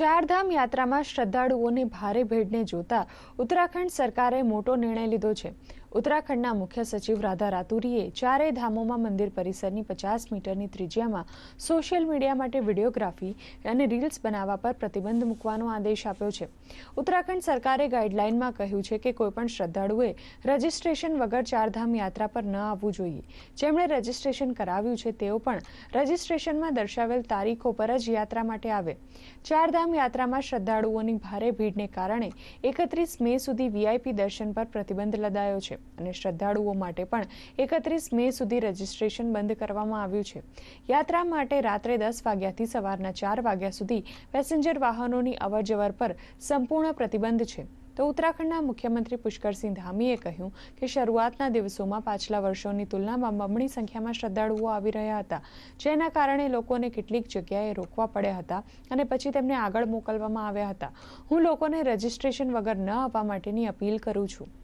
ચારધામ યાત્રામાં શ્રદ્ધાળુઓની ભારે ભીડને જોતા ઉત્તરાખંડ સરકારે મોટો નિર્ણય લીધો છે. ઉત્તરાખંડના મુખ્ય સચિવ રાધા રાતુરીએ ચારેય ધામોમાં મંદિર પરિસરની પચાસ મીટરની ત્રિજ્યામાં સોશિયલ મીડિયા માટે વિડીયોગ્રાફી અને રીલ્સ બનાવવા પર પ્રતિબંધ મૂકવાનો આદેશ આપ્યો છે. ઉત્તરાખંડ સરકારે ગાઈડલાઈનમાં કહ્યું છે કે કોઈપણ શ્રદ્ધાળુએ રજીસ્ટ્રેશન વગર ચારધામ યાત્રા પર ન આવવું જોઈએ. જેમણે રજીસ્ટ્રેશન કરાવ્યું છે, તેઓ પણ રજીસ્ટ્રેશનમાં દર્શાવેલ તારીખો પર જ યાત્રા માટે આવે. ચારધામ યાત્રામાં શ્રદ્ધાળુઓની ભારે ભીડને કારણે એકત્રીસ મે સુધી વીઆઈપી દર્શન પર પ્રતિબંધ લદાયો છે. અને શ્રદ્ધાળુઓ માટે પણ એકત્રીસ મે સુધી રજીસ્ટ્રેશન બંધ કરવામાં આવ્યું છે. યાત્રા માટે રાત્રે દસ વાગ્યાથી સવારના ચાર વાગ્યા સુધી પેસેન્જર વાહનોની અવરજવર પર સંપૂર્ણ પ્રતિબંધ છે. તો ઉત્તરાખંડના મુખ્યમંત્રી પુષ્કરસિંહ ધામીએ કહ્યું કે શરૂઆતના દિવસોમાં પાછલા વર્ષોની તુલનામાં બમણી સંખ્યામાં શ્રદ્ધાળુઓ આવી રહ્યા હતા. જેના કારણે લોકોને કેટલીક જગ્યાએ રોકવા પડ્યા હતા અને પછી તેમને આગળ મોકલવામાં આવ્યા હતા. હું લોકોને રજીસ્ટ્રેશન વગર ન આવવા માટેની અપીલ કરું છું.